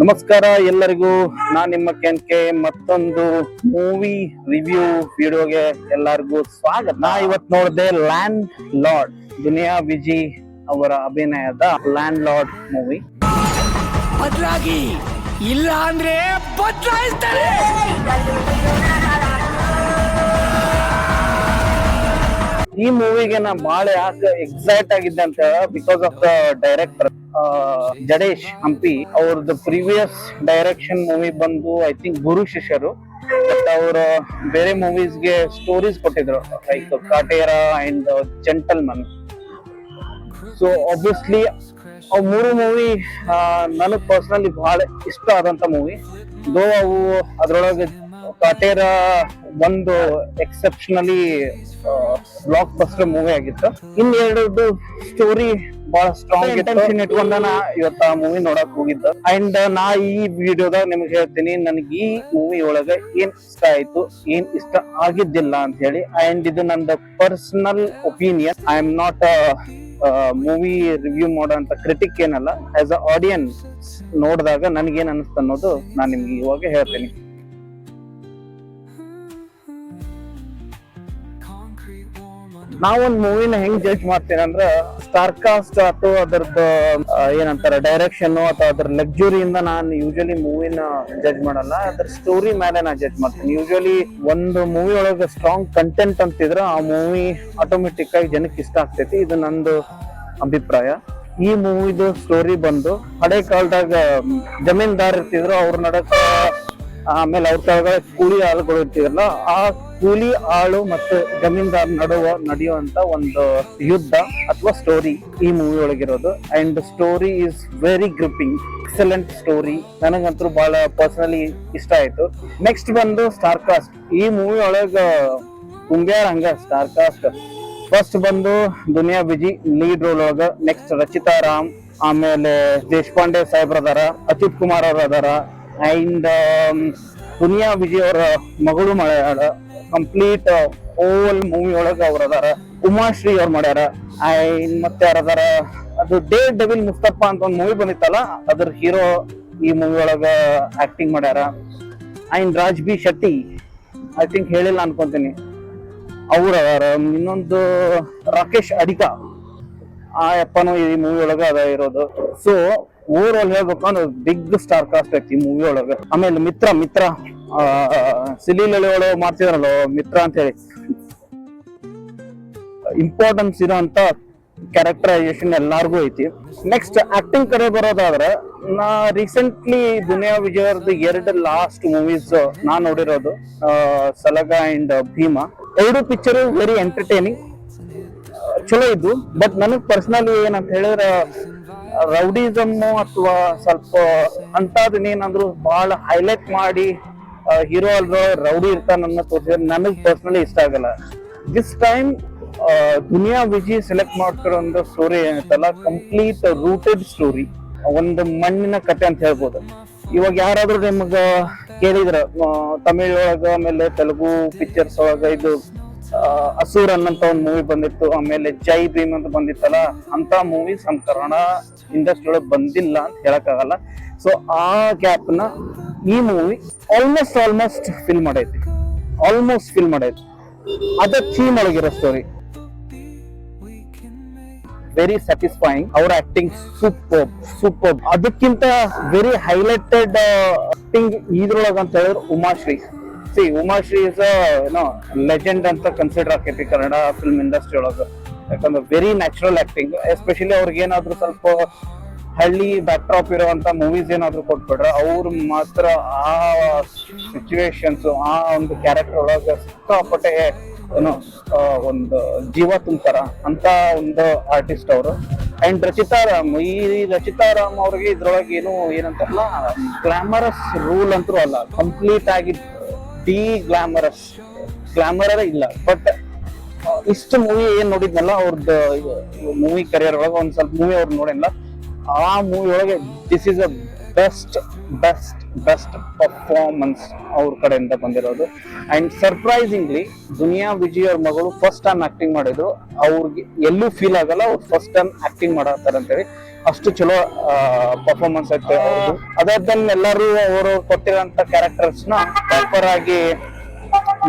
ನಮಸ್ಕಾರ ಎಲ್ಲರಿಗೂ. ನಾನ್ ನಿಮ್ಮ ಕೆನ್ ಮತ್ತೊಂದು ಮೂವಿ ರಿವ್ಯೂ ವಿಡಿಯೋಗೆ ಎಲ್ಲರಿಗೂ ಸ್ವಾಗತ. ನಾ ಇವತ್ ನೋಡಿದೆ ಲ್ಯಾಂಡ್ ಲಾರ್ಡ್ ದುನಿಯಾ ವಿಜಿ ಅವರ ಅಭಿನಯದ ಲ್ಯಾಂಡ್ ಲಾರ್ಡ್ ಮೂವಿ ಬದಲಾಗಿ ಇಲ್ಲ ಅಂದ್ರೆ ಬದಲಾಯಿಸ್ತಾರೆ ಈ ಮೂವಿಗೆ ನಾ ಬಹಳ ಯಾಕೆ ಎಕ್ಸೈಟ್ ಆಗಿದ್ದೆ ಅಂತ because of the director Jadesh Hampi. ಅವ್ರದ್ದು ಪ್ರೀವಿಯಸ್ ಡೈರೆಕ್ಷನ್ ಮೂವಿ ಬಂದು I think Guru Shishyaru. But ಅವ್ರ ಬೇರೆ ಮೂವೀಸ್ಗೆ ಸ್ಟೋರೀಸ್ ಕೊಟ್ಟಿದ್ರು. Like Kaatera and Gentleman so obviously ಅವು ಮೂರು ಮೂವಿ ನನಗೆ ಪರ್ಸ್ನಲಿ ಬಹಳ ಇಷ್ಟ ಆದಂತ ಮೂವಿ ದೋ ಅವು ಅದ್ರೊಳಗೆ ಕಾಟೇರ ಒಂದು ಎಕ್ಸೆಪ್ಷನಲಿ ಬ್ಲಾಕ್ ಬಸ್ಟರ್ ಮೂವಿ ಆಗಿತ್ತು. ಇನ್ ಎರಡು ಸ್ಟೋರಿ ಬಹಳ ಸ್ಟ್ರಾಂಗ್ ಇಂಟೆನ್ಷನ್ ಇಟ್ಕೊಂಡ ನಾ ಇವತ್ತ ಆ ಮೂವಿ ನೋಡಕ್ ಹೋಗಿದ್ದ. ಅಂಡ್ ನಾ ಈ ವಿಡಿಯೋದಾಗ ನಿಮ್ಗೆ ಹೇಳ್ತೀನಿ ನನಗೆ ಈ ಮೂವಿ ಒಳಗ ಏನ್ ಇಷ್ಟ ಆಯ್ತು ಏನ್ ಇಷ್ಟ ಆಗಿದ್ದಿಲ್ಲ ಅಂತ ಹೇಳಿ. ಅಂಡ್ ಇದು ನಂದು personal opinion I am not movie review ಮಾಡೋ ಅಂತ ಕ್ರಿಟಿಕ್ ಏನಲ್ಲ. ಆಸ್ ಅ ಆಡಿಯನ್ಸ್ ನೋಡಿದಾಗ ನನಗೇನ್ ಅನಿಸ್ತು ಅನ್ನೋದು ನಾನು ನಿಮ್ಗೆ ಇವಾಗ ಹೇಳ್ತೀನಿ. ನಾವೊಂದ್ ಮೂವಿನ ಹೆಂಗ್ ಜಡ್ಜ್ ಮಾಡ್ತೇನೆ ಅಂದ್ರ ಸ್ಟಾರ್ ಕಾಸ್ಟ್ ಅಥವಾ ಅದರದ್ದು ಏನಂತಾರೆ ಡೈರೆಕ್ಷನ್ ಅಥವಾ ಅದ್ರ ಲಕ್ಸುರಿಯಿಂದ ನಾನು ಯೂಶಲಿ ಮೂವಿನ ಜಡ್ಜ್ ಮಾಡಲ್ಲ, ಅದ್ರ ಸ್ಟೋರಿ ಮೇಲೆ ನಾ ಜಡ್ಜ್ ಮಾಡ್ತೀನಿ. ಯೂಶಲಿ ಒಂದು ಮೂವಿ ಒಳಗೆ ಸ್ಟ್ರಾಂಗ್ ಕಂಟೆಂಟ್ ಅಂತಿದ್ರ ಆ ಮೂವಿ ಆಟೋಮೆಟಿಕ್ ಆಗಿ ಜನಕ್ಕೆ ಇಷ್ಟ ಆಗ್ತೈತಿ. ಇದು ನಂದು ಅಭಿಪ್ರಾಯ. ಈ ಮೂವಿದು ಸ್ಟೋರಿ ಬಂದು, ಹಳೆ ಕಾಲದಾಗ ಜಮೀನ್ದಾರ್ ಇರ್ತಿದ್ರು, ಅವ್ರ ನಡಕ ಆಮೇಲೆ ಅವ್ರ ಕೆಳಗಡೆ ಕೂಲಿ ಆಳುಗಳು ಇರ್ತಿದ್ರಲ್ಲ ಆ ಕೂಲಿ ಆಳು ಮತ್ತು ಜಮೀನ್ದಾರ್ ನಡುವ ನಡೆಯುವಂತ ಒಂದು ಯುದ್ಧ ಅಥವಾ ಸ್ಟೋರಿ ಈ movie ಒಳಗಿರೋದು. And story is very gripping excellent story ನನಗಂತೂ ಬಹಳ ಪರ್ಸನಲಿ ಇಷ್ಟ ಆಯ್ತು. ನೆಕ್ಸ್ಟ್ ಬಂದು ಸ್ಟಾರ್ ಕಾಸ್ಟ್ ಈ ಮೂವಿ ಒಳಗ ಕುಂಬ್ಯಾರ ಹಂಗ ಸ್ಟಾರ್ ಕಾಸ್ಟ್ ಫಸ್ಟ್ ಬಂದು ದುನಿಯಾ ವಿಜಿ ಲೀಡ್ ರೋಲ್ ಒಳಗ ನೆಕ್ಸ್ಟ್ ರಚಿತಾ ರಾಮ್, ಆಮೇಲೆ ದೇಶಪಾಂಡೆ ಸಾಹೇಬ್ರ ಅದಾರ ಕುಮಾರ್ ಅವ್ರ ಅದಾರ ಅಂಡ್ ದುನಿಯಾ ವಿಜಯ್ ಅವರ ಮಗಳು ಮಾಡ್ಯಾರ. ಕಂಪ್ಲೀಟ್ ಓಲ್ ಮೂವಿ ಒಳಗ ಅವ್ರ ಅದಾರ. ಉಮಾಶ್ರೀ ಅವ್ರು ಮಾಡ್ಯಾರ. ಅಂಡ್ ಮತ್ತೆ ಯಾರು ಅದಾರ? ಅದು ಡೇ ಡಬಿಲ್ ಮುಸ್ತಪ್ಪ ಅಂತ ಒಂದು ಮೂವಿ ಬಂದಿತ್ತಲ್ಲ, ಅದ್ರ ಹೀರೋ ಈ ಮೂವಿ ಒಳಗ ಆಕ್ಟಿಂಗ್ ಮಾಡ್ಯಾರ. And Raj B Shetty I think ಹೇಳಿಲ್ಲ ಅನ್ಕೊಂತೀನಿ. ಅವ್ರು ಅದಾರ. ಇನ್ನೊಂದು ರಾಕೇಶ್ ಅಡಿಕಾ ಆ ಅಪ್ಪನು ಈ ಮೂವಿ ಒಳಗ ಅದ ಇರೋದು. ಸೊ ಓವರ್ ಆಲ್ ಹೇಳ್ಬೇಕು ಅಂದ್ರೆ ಬಿಗ್ ಸ್ಟಾರ್ ಕಾಸ್ಟ್ ಐತಿ ಮೂವಿ ಒಳಗ. ಆಮೇಲೆ ಮಿತ್ರ ಮಿತ್ರ ಸಿಲಿಲಳಿ ಒಳಗೆ ಮಾಡ್ತಿದ್ರಲ್ಲ ಮಿತ್ರ ಅಂತ ಹೇಳಿ ಇಂಪಾರ್ಟೆನ್ಸ್ ಇರೋಂತ ಕ್ಯಾರೆಕ್ಟರೈಸೇಷನ್ ಎಲ್ಲಾರ್ಗು ಐತಿ. ನೆಕ್ಸ್ಟ್ ಆಕ್ಟಿಂಗ್ ಕಡೆ ಬರೋದಾದ್ರೆ, ನಾ ರೀಸೆಂಟ್ಲಿ ದುನಿಯಾ ವಿಜಯ್ ಅವ್ರದ್ದು ಎರಡು ಲಾಸ್ಟ್ ಮೂವೀಸ್ ನಾ ನೋಡಿರೋದು ಸಲಗ ಅಂಡ್ ಭೀಮಾ ಎರಡು ಪಿಕ್ಚರ್ ವೆರಿ ಎಂಟರ್ಟೈನಿಂಗ್ ಚಲೋ ಇದ್ದು ಬಟ್ ನನಗೆ ಪರ್ಸನಲಿ ಏನಂತ ಹೇಳಿದ್ರೆ ರೌಡಿಸಮ್ ಅಥವಾ ಸ್ವಲ್ಪ ಅಂತದನ್ನೇನಂದ್ರು ಬಹಳ ಹೈಲೈಟ್ ಮಾಡಿ ಹೀರೋ ಅಲ್ರೋ ರೌಡಿ ಇರ್ತಾನನ್ನ ತೋರಿಸಿದ್ರೆ ನನಗ್ ಪರ್ಸನಲಿ ಇಷ್ಟ ಆಗಲ್ಲ. This time Duniya Viji select ಮಾಡ್ತಿರೋ ಸ್ಟೋರಿ ಏನೈತಲ್ಲ ಕಂಪ್ಲೀಟ್ ರೂಟೆಡ್ ಸ್ಟೋರಿ ಒಂದು ಮಣ್ಣಿನ ಕತೆ ಅಂತ ಹೇಳ್ಬೋದು. ಇವಾಗ ಯಾರಾದ್ರೂ ನಿಮಗ ಕೇಳಿದ್ರ ತಮಿಳ್ ಒಳಗ ಆಮೇಲೆ ತೆಲುಗು ಪಿಕ್ಚರ್ಸ್ ಒಳಗ ಇದು ಅಸೂರ್ ಅನ್ನಂತ ಒಂದು ಮೂವಿ ಬಂದಿತ್ತು. ಆಮೇಲೆ ಜೈ ಭೀಮ್ ಅಂತ ಬಂದಿತ್ತಲ್ಲ, ಅಂತ ಮೂವೀಸ್ ನಮ್ಮ ಕನ್ನಡ ಇಂಡಸ್ಟ್ರಿ ಒಳಗೆ ಬಂದಿಲ್ಲ ಅಂತ ಹೇಳಕ್ಕಾಗಲ್ಲ. ಸೊ ಆ ಗ್ಯಾಪ್ನ ಈ ಮೂವಿ ಆಲ್ಮೋಸ್ಟ್ ಆಲ್ಮೋಸ್ಟ್ ಫಿಲ್ ಮಾಡೈತಿ. ಆಲ್ಮೋಸ್ಟ್ ಫಿಲ್ ಮಾಡೈತಿ. ಅದ ಥೀಮ್ ಒಳಗಿರೋ ಸ್ಟೋರಿ ವೆರಿ ಸ್ಯಾಟಿಸ್ಫೈಯಿಂಗ್ ಅವ್ರ ಆಕ್ಟಿಂಗ್ ಸೂಪರ್ ಸೂಪರ್ ಅದಕ್ಕಿಂತ ವೆರಿ ಹೈಲೈಟೆಡ್ ಆಕ್ಟಿಂಗ್ ಇದ್ರೊಳಗ ಅಂತ ಹೇಳಿದ್ರೆ ಉಮಾಶ್ರೀ. ಸಿ ಉಮಾಶ್ರೀ ಇಸ್ ಏನೋ ಲೆಜೆಂಡ್ ಅಂತ ಕನ್ಸಿಡರ್ ಆಕೈತಿ ಕನ್ನಡ ಫಿಲ್ಮ್ ಇಂಡಸ್ಟ್ರಿ ಒಳಗೆ. ಯಾಕಂದ್ರೆ ವೆರಿ ನ್ಯಾಚುರಲ್ ಆಕ್ಟಿಂಗ್ ಎಸ್ಪೆಷಲಿ ಅವ್ರಿಗೆ ಏನಾದ್ರು ಸ್ವಲ್ಪ ಹಳ್ಳಿ ಬ್ಯಾಕ್ ಬ್ಯಾಕ್ಡ್ರಾಪ್ ಇರುವಂತ ಮೂವೀಸ್ ಏನಾದ್ರು ಕೊಟ್ಬಿಟ್ರೆ ಅವ್ರು ಮಾತ್ರ ಆ ಸಿಚುವೇಶನ್ಸ್ ಆ ಒಂದು ಕ್ಯಾರೆಕ್ಟರ್ ಒಳಗೆ ಸಿಕ್ಕಾಪಟ್ಟೆ ಏನೋ ಒಂದು ಜೀವ ತುಂಬ್ತಾರ ಅಂತ ಒಂದು ಆರ್ಟಿಸ್ಟ್ ಅವರು. ಅಂಡ್ ರಚಿತಾ ರಾಮ್, ಈ ರಚಿತಾ ರಾಮ್ ಅವ್ರಿಗೆ ಇದ್ರೊಳಗೆ ಏನು ಏನಂತಾರಲ್ಲ ಗ್ಲಾಮರಸ್ ರೂಲ್ ಅಂತೂ ಅಲ್ಲ. ಕಂಪ್ಲೀಟ್ ಆಗಿ ಡಿ ಗ್ಲಾಮರಸ್ ಗ್ಲಾಮರ ಇಲ್ಲ ಬಟ್ ಇಷ್ಟು ಮೂವಿ ಏನ್ ನೋಡಿದ್ನಲ್ಲ ಅವ್ರದ್ದು ಮೂವಿ ಕರಿಯರ್ ಒಳಗೆ ಒಂದ್ ಸ್ವಲ್ಪ ಮೂವಿ ಅವ್ರು ನೋಡಿಲ್ಲ ಆ ಮೂವಿ ಒಳಗೆ this is a best best best performance ಅವ್ರ ಕಡೆಯಿಂದ ಬಂದಿರೋದು. ಅಂಡ್ ಸರ್ಪ್ರೈಸಿಂಗ್ಲಿ ದುನಿಯಾ ವಿಜಯ್ ಅವ್ರ ಮಗಳು ಫಸ್ಟ್ ಟೈಮ್ ಆಕ್ಟಿಂಗ್ ಮಾಡಿದ್ರು ಅವ್ರಿಗೆ ಎಲ್ಲೂ ಫೀಲ್ ಆಗಲ್ಲ, ಅವ್ರು ಫಸ್ಟ್ ಟೈಮ್ ಆಕ್ಟಿಂಗ್ ಮಾಡತ್ತಾರೆ ಅಂತೇಳಿ. ಅಷ್ಟು ಚಲೋ ಪರ್ಫಾರ್ಮೆನ್ಸ್ ಐತೆ ಅವ್ರದ್ದು ಅದಾದ್ಮೇಲೆ ಎಲ್ಲರೂ ಅವರು ಕೊಟ್ಟಿರೋಂಥ ಕ್ಯಾರೆಕ್ಟರ್ಸ್ನ ಪ್ರಾಪರ್ ಆಗಿ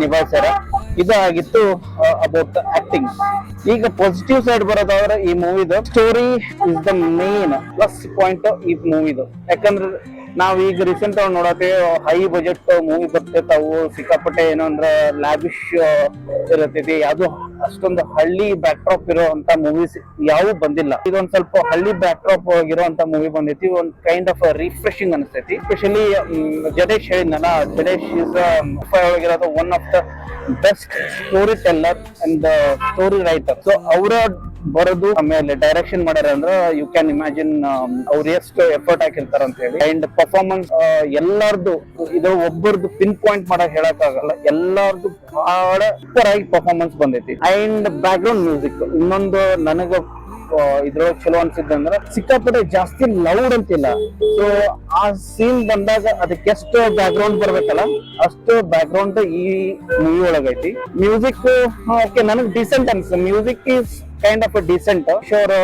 ನಿಭಾಯಿಸ್ಯಾರ. ಇದು ಆಗಿತ್ತು ಅಬೌಟ್ ಆಕ್ಟಿಂಗ್ ಈಗ ಪಾಸಿಟಿವ್ ಸೈಡ್ ಬರೋದಾದ್ರೆ ಈ ಮೂವಿದು story is the main plus point ಈ ಮೂವಿದು ಯಾಕಂದ್ರೆ ನಾವ್ ಈಗ ರೀಸೆಂಟ್ ಆಗಿ ನೋಡತ್ತೇವೆ ಹೈ ಬಜೆಟ್ ಮೂವಿ ಬರ್ತಿರ್ತಾವು ಸಿಕ್ಕಾಪಟ್ಟೆ ಏನೋ ಅಂದ್ರೆ ಲ್ಯಾಬಿಶ್ ಇರತೈತಿ. ಯಾವ್ದು ಅಷ್ಟೊಂದು ಹಳ್ಳಿ ಬ್ಯಾಕ್ ಡ್ರಾಪ್ ಇರುವಂತ ಮೂವೀಸ್ ಯಾವೂ ಬಂದಿಲ್ಲ. ಇದೊಂದ್ ಸ್ವಲ್ಪ ಹಳ್ಳಿ ಬ್ಯಾಕ್ ಡ್ರಾಪ್ ಇರುವಂತ ಮೂವಿ ಬಂದೈತಿ ಒಂದ್ ಕೈಂಡ್ ಆಫ್ ರಿಫ್ರೆಶಿಂಗ್ ಅನಿಸ್ತೈತಿ. ಸ್ಪೆಷಲಿ ಜಡೇಶ್ ಹೇಳಿದ್ನಲ್ಲ Jadesh is ಒಳಗಿರೋದು one of the best story teller and story writer so ಅವರ ಬರೋದು, ಆಮೇಲೆ ಡೈರೆಕ್ಷನ್ ಮಾಡ್ಯಾರ ಅಂದ್ರ ಯು ಕ್ಯಾನ್ ಇಮ್ಯಾಜಿನ್ ಅವ್ರು ಎಷ್ಟು ಎಫರ್ಟ್ ಹಾಕಿರ್ತಾರ ಅಂತ ಹೇಳಿ. ಅಂಡ್ ಪರ್ಫಾರ್ಮೆನ್ಸ್ ಎಲ್ಲಾರ್ದು ಇದು ಒಬ್ಬರದು ಪಿನ್ ಪಾಯಿಂಟ್ ಮಾಡಕ್ ಹೇಳಕ್ ಆಗಲ್ಲ ಎಲ್ಲಾರ್ದು ಬಹಳ ಸೂಪರ್ ಆಗಿ ಪರ್ಫಾರ್ಮೆನ್ಸ್ ಬಂದೈತಿ. ಅಂಡ್ ಬ್ಯಾಕ್ ಗ್ರೌಂಡ್ ಮ್ಯೂಸಿಕ್ ಇನ್ನೊಂದು ನನಗ ಇದ್ರೊಳಗೆ ಚಲೋ ಅನ್ಸಿದ್ದು ಅಂದ್ರೆ ಸಿಕ್ಕಾಪಟ್ಟೆ ಜಾಸ್ತಿ ಲೌಡ್ ಅಂತಿಲ್ಲ. ಸೊ ಆ ಸೀನ್ ಬಂದಾಗ ಅದಕ್ಕೆ ಎಷ್ಟು ಬ್ಯಾಕ್ ಗ್ರೌಂಡ್ ಬರ್ಬೇಕಲ್ಲ, ಅಷ್ಟು ಬ್ಯಾಕ್ ಗ್ರೌಂಡ್ ಈ ಮೂವಿ ಒಳಗೈತಿ. ಮ್ಯೂಸಿಕ್ ಓಕೆ ನನಗೆ decent ಅನ್ಸ music is kind of decent shore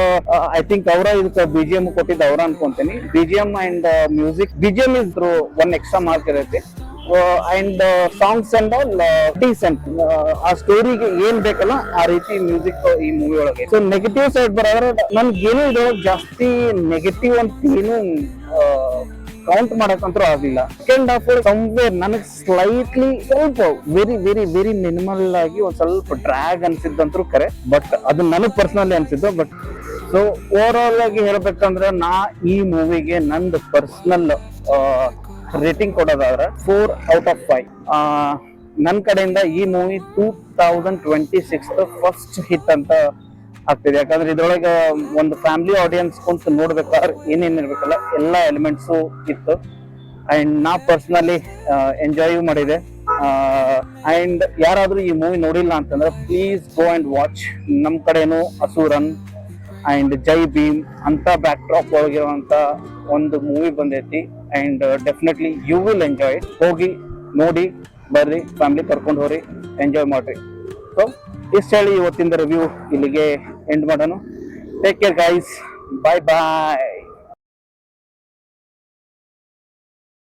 I think ಅವರ ಇದಕ್ಕೆ ಬಿಜಿಎಂ ಕೊಟ್ಟಿದ್ದ ಅವರ ಅನ್ಕೊಂತೀನಿ. BGM and music BGM is through one extra mark ಇರುತ್ತೆ. And songs and all decent ಆ ಸ್ಟೋರಿಗೆ ಏನ್ ಬೇಕಲ್ಲ ಆ ರೀತಿ ಮ್ಯೂಸಿಕ್ ಈ ಮೂವಿ ಒಳಗೆ. ಸೊ ನೆಗೆಟಿವ್ ಸೈಡ್ ಬರೋದ್ರೆ ನನ್ಗೇನು ಇದ್ರೊಳಗೆ ಜಾಸ್ತಿ ನೆಗೆಟಿವ್ ಅಂತ ಏನು ಕೌಂಟ್ ಮಾಡಕ್ಕಂತೂ ಆಗಲಿಲ್ಲ ಸೆಕೆಂಡ್ ಹಾಫ್ ಸಂವೇರ್ ನನಗೆ ಸ್ಲೈಟ್ಲಿ ಸ್ವಲ್ಪ ವೆರಿ ವೆರಿ ವೆರಿ ಮಿನಿಮಲ್ ಆಗಿ ಒಂದ್ ಸ್ವಲ್ಪ ಡ್ರ್ಯಾಗ್ ಅನ್ಸಿದ್ದಂತೂ ಕರೆ ಬಟ್ ಅದು ನನಗೆ ಪರ್ಸನಲಿ ಅನ್ಸಿದ್ದು ಬಟ್ ಸೊ ಓವರ್ ಆಲ್ ಆಗಿ ಹೇಳ್ಬೇಕಂದ್ರೆ ನಾ ಈ ಮೂವಿಗೆ ನಂದು ಪರ್ಸನಲ್ ರೇಟಿಂಗ್ ಕೊಡೋದಾದ್ರೆ ಫೋರ್ ಔಟ್ ಆಫ್ ಫೈವ್ ನನ್ನ ಕಡೆಯಿಂದ ಈ movie two thousand twenty six first hit ಅಂತ ಆಗ್ತಿದೆ. ಯಾಕಂದ್ರೆ ಇದ್ರೊಳಗೆ ಒಂದು ಫ್ಯಾಮಿಲಿ ಆಡಿಯನ್ಸ್ ಕುಂತು ನೋಡ್ಬೇಕಾದ್ರೆ ಏನೇನ್ ಇರ್ಬೇಕಲ್ಲ, ಎಲ್ಲ ಎಲಿಮೆಂಟ್ಸು ಇತ್ತು. ಅಂಡ್ ನಾ ಪರ್ಸನಲಿ ಎಂಜಾಯ್ ಮಾಡಿದೆ. ಅಂಡ್ ಯಾರಾದ್ರೂ ಈ ಮೂವಿ ನೋಡಿಲ್ಲ ಅಂತಂದ್ರೆ ಪ್ಲೀಸ್ ಗೋ ಅಂಡ್ ವಾಚ್ ನಮ್ಮ ಕಡೆನು ಅಸೂರನ್ ಅಂಡ್ ಜೈ ಭೀಮ್ ಅಂತ ಬ್ಯಾಕ್ ಡ್ರಾಪ್ ಒಳಗಿರುವಂತ ಒಂದು ಮೂವಿ ಬಂದೈತಿ. And definitely you will enjoy ಹೋಗಿ ನೋಡಿ, ಬರ್ರಿ ಫ್ಯಾಮಿಲಿ ಕರ್ಕೊಂಡು ಹೋಗ್ರಿ ಎಂಜಾಯ್ ಮಾಡ್ರಿ. ಸೊ ಇಷ್ಟ ಹೇಳಿ ಇವತ್ತಿಂದ ರಿವ್ಯೂ ಇಲ್ಲಿಗೆ ఎండ్ మాటను. Take care guys bye bye